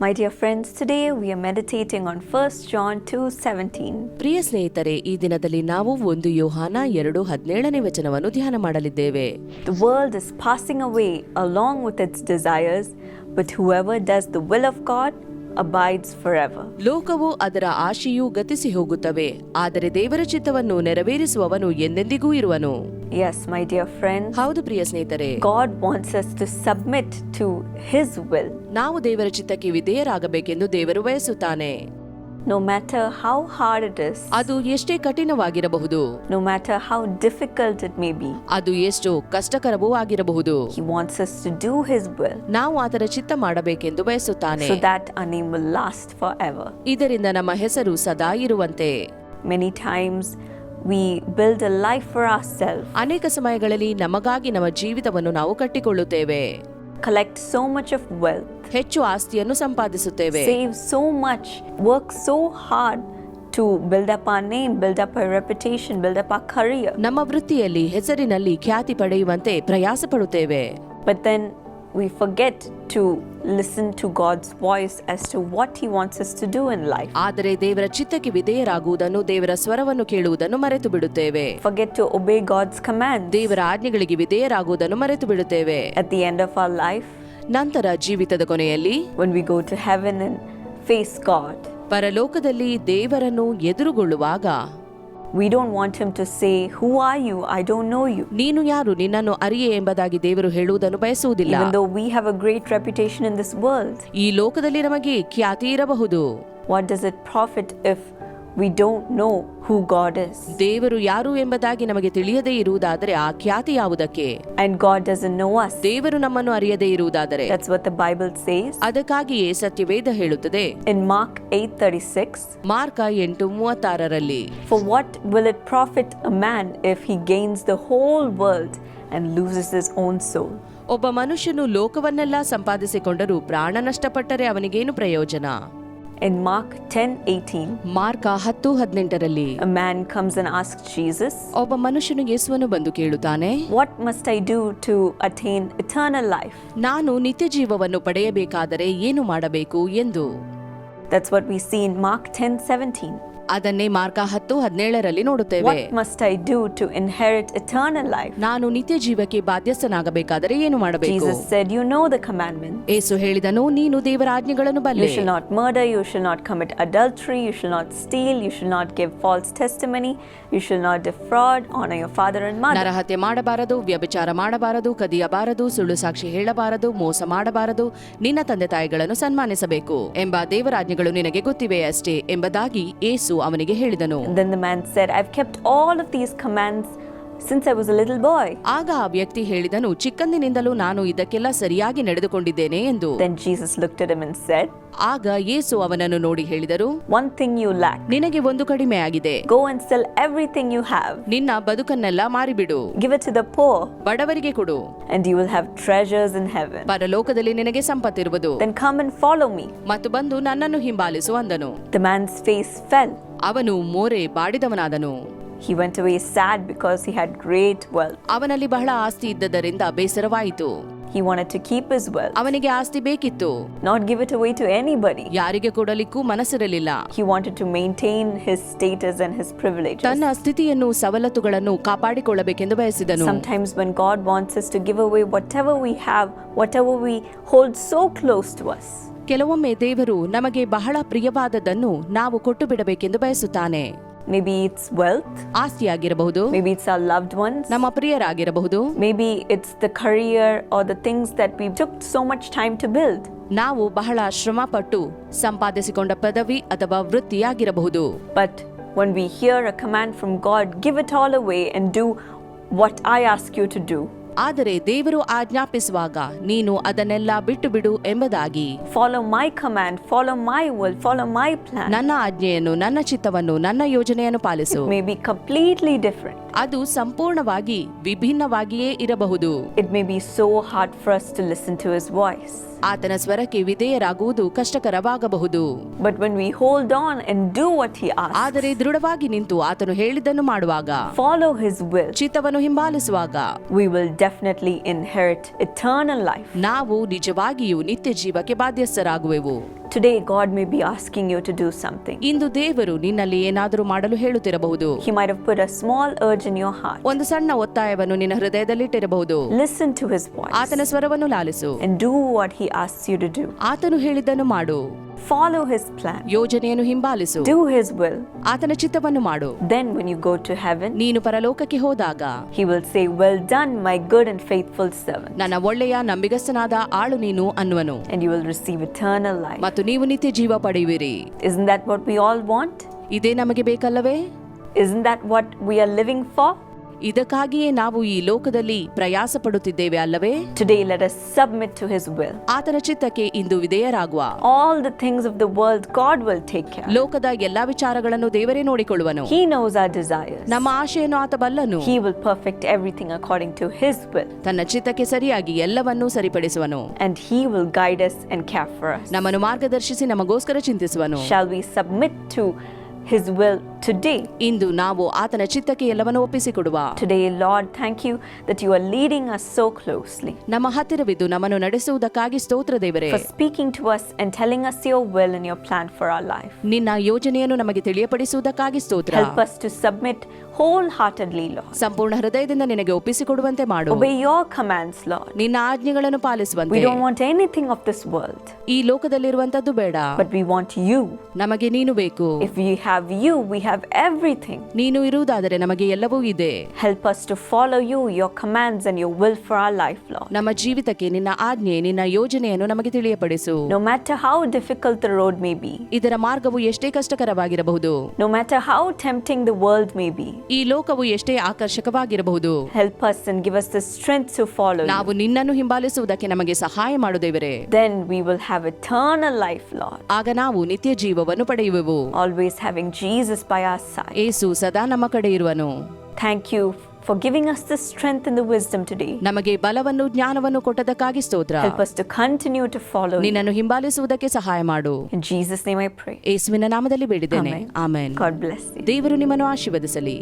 My dear friends, today we are meditating on 1 John 2:17. ಪ್ರಿಯ ಸ್ನೇಹಿತರೆ ಈ ದಿನದಲ್ಲಿ ನಾವು ಒಂದು ಯೋಹಾನ ಎರಡು ಹದಿನೇಳನೇ ವಚನವನ್ನು ಧ್ಯಾನ ಮಾಡಲಿದ್ದೇವೆ The world is passing away along with its desires, but whoever does the will of God abides forever. ಲೋಕವು ಅದರ ಆಶೆಯೂ ಗತಿಸಿ ಹೋಗುತ್ತವೆ ಆದರೆ ದೇವರ ಚಿತ್ತವನ್ನು ನೆರವೇರಿಸುವವನು ಎಂದೆಂದಿಗೂ ಇರುವನು Yes, my dear friends, ಹೌದು ಪ್ರಿಯ ಸ್ನೇಹಿತರೆ God wants us to submit to His will. ನಾವು ದೇವರ ಚಿತ್ತಕ್ಕೆ ವಿಧೇಯರಾಗಬೇಕೆಂದು ದೇವರು ಬಯಸುತ್ತಾನೆ No matter how hard it is, ಅದು ಎಷ್ಟೇ ಕಠಿಣವಾಗಿರಬಹುದು no matter how difficult it may be, ಅದು ಎಷ್ಟು ಕಷ್ಟಕರವೂ ಆಗಿರಬಹುದು He wants us to do His will ನಾವು ಆತರ ಚಿತ್ತ ಮಾಡಬೇಕೆಂದು ಬಯಸುತ್ತಾನೆ so that our name will last forever. ಇದರಿಂದ ನಮ್ಮ ಹೆಸರು ಸದಾ ಇರುವಂತೆ Many times build a life for for self ಅನೇಕ ಸಮಯಗಳಲ್ಲಿ ನಮಗಾಗಿ ನಮ್ಮ ಜೀವಿತವನ್ನು ನಾವು ಕಟ್ಟಿಕೊಳ್ಳುತ್ತೇವೆ. Collect so much of wealth ಹೆಚ್ಚು ಆಸ್ತಿಯನ್ನು ಸಂಪಾದಿಸುತ್ತೇವೆ. Save so much work so hard to build up our name build up our reputation build up our career ನಮ್ಮ ವೃತ್ತಿಯಲ್ಲಿ ಹೆಸರಿನಲ್ಲಿ ಖ್ಯಾತಿ ಪಡೆಯುವಂತೆ ಪ್ರಯಾಸ ಪಡುತ್ತೇವೆ but then we forget to listen to God's voice as to what He wants us to do in life. ಆದರೆ ದೇವರ ಚಿತ್ತಕ್ಕೆ ವಿಧೇಯರಾಗುವುದನ್ನು ದೇವರ ಸ್ವರವನ್ನು ಕೇಳುವುದನ್ನು ಮರೆತು ಬಿಡುತ್ತೇವೆ Forget to obey God's commands. ದೇವರ ಆಜ್ಞೆಗಳಿಗೆ ವಿಧೇಯರಾಗುವುದನ್ನು ಮರೆತು ಬಿಡುತ್ತೇವೆ At the end of our life, ನಂತರ ಜೀವಿತದ ಕೊನೆಯಲ್ಲಿ when we go to heaven and face God, ಪರಲೋಕದಲ್ಲಿ ದೇವರನ್ನು ಎದುರುಗೊಳ್ಳುವಾಗ we don't want Him to say, Who are you? I don't know you. ನೀನು ಯಾರು ನಿನ್ನನ್ನು ಅರಿಯೆ ಎಂಬುದಾಗಿ ದೇವರು ಹೇಳುವುದನ್ನು ಬಯಸುವುದಿಲ್ಲ Even though we have a great reputation in this world, ಈ ಲೋಕದಲ್ಲಿ ನಮಗೆ ಖ್ಯಾತಿ ಇರಬಹುದು what does it profit if we don't know who God is ದೇವರು ಯಾರು ಎಂಬುದಾಗಿ ನಮಗೆ ತಿಳಿಯದೇ ಇರುವುದಾದರೆ ಆ ಖ್ಯಾತಿ ಯಾವುದಕ್ಕೆ? And God does know us ದೇವರು ನಮ್ಮನ್ನು ಅರಿಯದೇ ಇರುವುದಾದರೆ? That's what the Bible says ಅದಕ್ಕಾಗಿಯೇ ಸತ್ಯವೇದ ಹೇಳುತ್ತದೆ. ಇನ್ ಮಾರ್ಕ್ 8:36 ಮಾರ್ಕ ಎಂಟು ಮೂವತ್ತಾರರಲ್ಲಿ. For what will it profit a man if he gains the whole world and loses his own soul ಒಬ್ಬ ಮನುಷ್ಯನು ಲೋಕವನ್ನೆಲ್ಲ ಸಂಪಾದಿಸಿಕೊಂಡರೂ ಪ್ರಾಣ ನಷ್ಟಪಟ್ಟರೆ ಅವನಿಗೇನು ಪ್ರಯೋಜನ? In Mark 10:18, ಮಾರ್ಕ ಹತ್ತು ಹದಿನೆಂಟರಲ್ಲಿ a man comes and asks Jesus, ಒಬ್ಬ ಮನುಷ್ಯನು ಯೇಸುವನ್ನು ಬಂದು ಕೇಳುತ್ತಾನೆ What must I do to attain eternal life? ನಾನು ನಿತ್ಯ ಜೀವವನ್ನು ಪಡೆಯಬೇಕಾದರೆ ಏನು ಮಾಡಬೇಕು ಎಂದು That's what we see in Mark 10:17. ಅದನ್ನೇ ಮಾರ್ಗ ಹತ್ತು ಹದಿನೇಳರಲ್ಲಿ ನೋಡುತ್ತೇವೆ. Must I do to inherit eternal life ನಾನು ನಿತ್ಯ ಜೀವಕ್ಕೆ ಬಾಧ್ಯಸ್ಥನಾಗಬೇಕಾದರೆ ಏನು ಮಾಡಬೇಕು? Said you know the commandment Yesu ಹೇಳಿದನು ನೀನು ದೇವರಾಜ್ಞೆಗಳನ್ನು ಬಲ್ಲೆ. You should not murder you should not commit adultery you should not steal you should not give false testimony you should not defraud honour your father and mother ನರಹತ್ಯೆ ಮಾಡಬಾರದು ವ್ಯಭಿಚಾರ ಮಾಡಬಾರದು ಕದಿಯಬಾರದು ಸುಳ್ಳು ಸಾಕ್ಷಿ ಹೇಳಬಾರದು ಮೋಸ ಮಾಡಬಾರದು ನಿನ್ನ ತಂದೆ ತಾಯಿಗಳನ್ನು ಸನ್ಮಾನಿಸಬೇಕು ಎಂಬ ದೇವರಾಜ್ಞೆಗಳು ನಿನಗೆ ಗೊತ್ತಿವೆ ಅಷ್ಟೇ ಎಂಬುದಾಗಿ ಏಸು ಅವನಿಗೆ ಹೇಳಿದನು then the man said, I've kept all of these commands since I was a little boy. ಆಗ ಆ ವ್ಯಕ್ತಿ ಹೇಳಿದನು ಚಿಕ್ಕಂದಿನಿಂದಲೂ ನಾನು ಇದಕ್ಕೆಲ್ಲ ಸರಿಯಾಗಿ ನಡೆದುಕೊಂಡಿದ್ದೇನೆ ಎಂದು Then Jesus looked at him and said, ಆಗ ಯೇಸು ಅವನನ್ನು ನೋಡಿ ಹೇಳಿದರು One thing you lack. ನಿನಗೆ ಒಂದು ಕಡಿಮೆ ಆಗಿದೆ Go and sell everything you have, ನಿನ್ನ ಬದುಕನ್ನೆಲ್ಲ ಮಾರಿಬಿಡು give it to the poor, ಬಡವರಿಗೆ ಕೊಡು and you will have treasures in heaven. ಪರಲೋಕದಲ್ಲಿ ನಿನಗೆ ಸಂಪತ್ತಿರುವುದು Then come and follow me. ಮತ್ತು ಬಂದು ನನ್ನನ್ನು ಹಿಂಬಾಲಿಸು ಅಂದನು The man's face fell. ಅವನು ಮೋರೆ ಬಾಡಿದವನಾದನು He went away sad because he had great wealth. ಅವನಲ್ಲಿ ಬಹಳ ಆಸ್ತಿ ಇದ್ದದರಿಂದ ಬೇಸರವಾಯಿತು He wanted to keep his wealth, ಅವನಿಗೆ ಆಸ್ತಿ ಬೇಕಿತ್ತು not give it away to anybody. ಯಾರಿಗೆ ಕೊಡಲಿಕ್ಕೂ ಮನಸ್ಸಿರಲಿಲ್ಲ He wanted to maintain his status and his privileges. ತನ್ನ ಸ್ಥಿತಿಯನ್ನು ಸವಲತ್ತುಗಳನ್ನು ಕಾಪಾಡಿಕೊಳ್ಳಬೇಕೆಂದು ಬಯಸಿದನು Sometimes, when God wants us to give away whatever we have, whatever we hold so close to us, ಕೆಲವೊಮ್ಮೆ ದೇವರು ನಮಗೆ ಬಹಳ ಪ್ರಿಯವಾದದ್ದನ್ನು ನಾವು ಕೊಟ್ಟು ಬಿಡಬೇಕೆಂದು ಬಯಸುತ್ತಾನೆ. Maybe it's wealth ಆಸ್ತಿಯಾಗಿರಬಹುದು. Maybe it's our loved ones ನಮ್ಮ ಪ್ರಿಯರಾಗಿರಬಹುದು. Maybe it's the career or the things that we took so much time to build ನಾವು ಬಹಳ ಶ್ರಮಪಟ್ಟು ಸಂಪಾದಿಸಿಕೊಂಡ ಪದವಿ ಅಥವಾ ವೃತ್ತಿಯಾಗಿರಬಹುದು. But when we hear a command from God give it all away and do what I ask you to do ಆದರೆ ದೇವರು ಆಜ್ಞಾಪಿಸುವಾಗ ನೀನು ಅದನ್ನೆಲ್ಲ ಬಿಟ್ಟು ಬಿಡು ಎಂಬುದಾಗಿ. Follow my command follow my world follow my plan ನನ್ನ ಆಜ್ಞೆಯನ್ನು ನನ್ನ ಚಿತ್ತವನ್ನು ನನ್ನ ಯೋಜನೆಯನ್ನು ಪಾಲಿಸು. ಮೇ ಬಿ ಕಂಪ್ಲೀಟ್ಲಿ ಡಿಫ್ರೆಂಟ್ ಅದು ಸಂಪೂರ್ಣವಾಗಿ ವಿಭಿನ್ನವಾಗಿಯೇ ಇರಬಹುದು. It may be so hard for us to listen to his voice ಆತನ ಸ್ವರಕ್ಕೆ ವಿಧೇಯರಾಗುವುದು ಕಷ್ಟಕರವಾಗಬಹುದು. But when we hold on and do what he as ಆದರೆ ದೃಢವಾಗಿ ನಿಂತು ಆತನು ಹೇಳಿದ್ದನ್ನು ಮಾಡುವಾಗ ಫಾಲೋ ಹಿಸ್ ವಿಲ್ ಚಿತ್ತವನ್ನು ಹಿಂಬಾಲಿಸುವಾಗ we will definitely inherit eternal life. ನಾವು ನಿಜವಾಗಿಯೂ ನಿತ್ಯ ಜೀವಕ್ಕೆ ಬಾಧ್ಯಸ್ಥರಾಗುವೆವು Today, God may be asking you to do something. ಇಂದು ದೇವರು ನಿನ್ನಲ್ಲಿ ಏನಾದರೂ ಮಾಡಲು ಹೇಳುತ್ತಿರಬಹುದು He might have put a small urge in your heart. ಒಂದು ಸಣ್ಣ ಒತ್ತಾಯವನ್ನು ನಿನ್ನ ಹೃದಯದಲ್ಲಿಟ್ಟಿರಬಹುದು Listen to His voice ಆತನ ಸ್ವರವನ್ನು ಲಾಲಿಸು and do what He asks you to do. ಆತನು ಹೇಳಿದ್ದನ್ನು ಮಾಡು ಫಾಲೋ ಹಿಸ್ ಪ್ಲಾನ್ ಯೋಜನೆಯನ್ನು ಹಿಂಬಾಲಿಸು. ಡೂ ಹಿಸ್ ವಿಲ್ ಆತನ ಚಿತ್ತವನ್ನು ಮಾಡು. Then when you go to heaven ನೀನು ಪರಲೋಕಕ್ಕೆ ಹೋದಾಗ he will say well done my good and faithful servant ನನ್ನ ಒಳ್ಳೆಯ ನಂಬಿಗಸ್ತನಾದ ಆಳು ನೀನು ಅನ್ನುವನು. And you will receive eternal life ಮತ್ತು ನೀವು ನಿತ್ಯ ಜೀವ ಪಡೆಯುವಿರಿ. Isn't that what we all want ಇದೇ ನಮಗೆ ಬೇಕಲ್ಲವೇ? Isn't that what we are living for ಇದಕ್ಕಾಗಿಯೇ ನಾವು ಈ ಲೋಕದಲ್ಲಿ ಪ್ರಯಾಸ ಪಡುತ್ತಿದ್ದೇವೆ ಅಲ್ಲವೇ Today, let us submit to His will. ಆತನ ಚಿತ್ತಕ್ಕೆ ಇಂದು ವಿಧೇಯರಾಗುವ All the things of the world, God will take care. ಲೋಕದ ಎಲ್ಲಾ ವಿಚಾರಗಳನ್ನು ದೇವರೇ ನೋಡಿಕೊಳ್ಳುವನು He knows our desires. ನಮ್ಮ ಆಶೆಯನ್ನು ಆತ ಬಲ್ಲನು He will perfect everything according to His will. ತನ್ನ ಚಿತ್ತಕ್ಕೆ ಸರಿಯಾಗಿ ಎಲ್ಲವನ್ನೂ ಸರಿಪಡಿಸುವನು And He will guide us and care for us. ನಮ್ಮನ್ನು ಮಾರ್ಗದರ್ಶಿಸಿ ನಮಗೋಸ್ಕರ ಚಿಂತಿಸುವನು Shall we submit to His will today? ಇಂದು ನಾವು ಆತನ ಚಿತ್ತಕ್ಕೆ ಎಲ್ಲವನ್ನು ಒಪ್ಪಿಸಿಕೊಡುವ Today, Lord, thank you that you are leading us so closely. ನಮ್ಮ ಹತ್ತಿರವಿದ್ದು ನಮ್ಮನ್ನು ನಡೆಸುವುದಕ್ಕಾಗಿ ಸ್ತೋತ್ರ ದೇವರೇ For speaking to us and telling us your will and your plan for our life. ನಿನ್ನ ಯೋಜನೆಯನ್ನು ನಮಗೆ ತಿಳಿಯಪಡಿಸುವುದಕ್ಕಾಗಿ ಸ್ತೋತ್ರ Help us to submit wholeheartedly, Lord. ಸಂಪೂರ್ಣ ಹೃದಯದಿಂದ ನಿನಗೆ ಒಪ್ಪಿಸಿಕೊಡುವಂತೆ ಮಾಡು Obey your commands, Lord. ನಿನ್ನ ಆಜ್ಞೆಗಳನ್ನು We ಪಾಲಿಸುವಂತೆ don't want anything of this world, ಈ ಲೋಕದಲ್ಲಿರುವಂತದ್ದು ಬೇಡ but we want you. ನಮಗೆ ನೀನು ಬೇಕು If we have you, we have everything. ನೀನು ಇರುವುದಾದರೆ ನಮಗೆ ಎಲ್ಲವೂ ಇದೆ Help us to follow you, your commands, and your will for our life, Lord. ನಮ್ಮ ಜೀವಿತಕ್ಕೆ ನಿನ್ನ ಆಜ್ಞೆ ನಿನ್ನ ಯೋಜನೆಯನ್ನು ನಮಗೆ ತಿಳಿಯಪಡಿಸು No matter how difficult the road may be, ಇದರ ಮಾರ್ಗವು ಎಷ್ಟೇ ಕಷ್ಟಕರವಾಗಿರಬಹುದು no matter how tempting the world may be, ಈ ಲೋಕವು ಎಷ್ಟೇ ಆಕರ್ಷಕವಾಗಿರಬಹುದು help us and give us the strength to follow you. ನಾವು ನಿನ್ನನ್ನು ಹಿಂಬಾಲಿಸುವುದಕ್ಕೆ ನಮಗೆ ಸಹಾಯ ಮಾಡು ದೇವರೇ Then we will have eternal life, Lord. ಆಗ ನಾವು ನಿತ್ಯ ಜೀವವನ್ನು ಪಡೆಯುವೆವು Always having Jesus by our side. ಏಸು ಸದಾ ನಮ್ಮ ಕಡೆ ಇರುವನು Thank you for giving us the strength and the wisdom today. ನಮಗೆ ಬಲವನ್ನು ಜ್ಞಾನವನ್ನು ಕೊಟ್ಟದಕ್ಕಾಗಿ ಸ್ತೋತ್ರ Help us to continue to follow you. ನಿನ್ನನ್ನು ಹಿಂಬಾಲಿಸುವುದಕ್ಕೆ ಸಹಾಯ ಮಾಡು In Jesus' name I pray. ಏಸುವಿನ ನಾಮದಲ್ಲಿ ಬೇಡಿದ್ದೇನೆ Amen. Amen God bless you. ದೇವರು ನಿಮ್ಮನ್ನು ಆಶೀರ್ವದಿಸಲಿ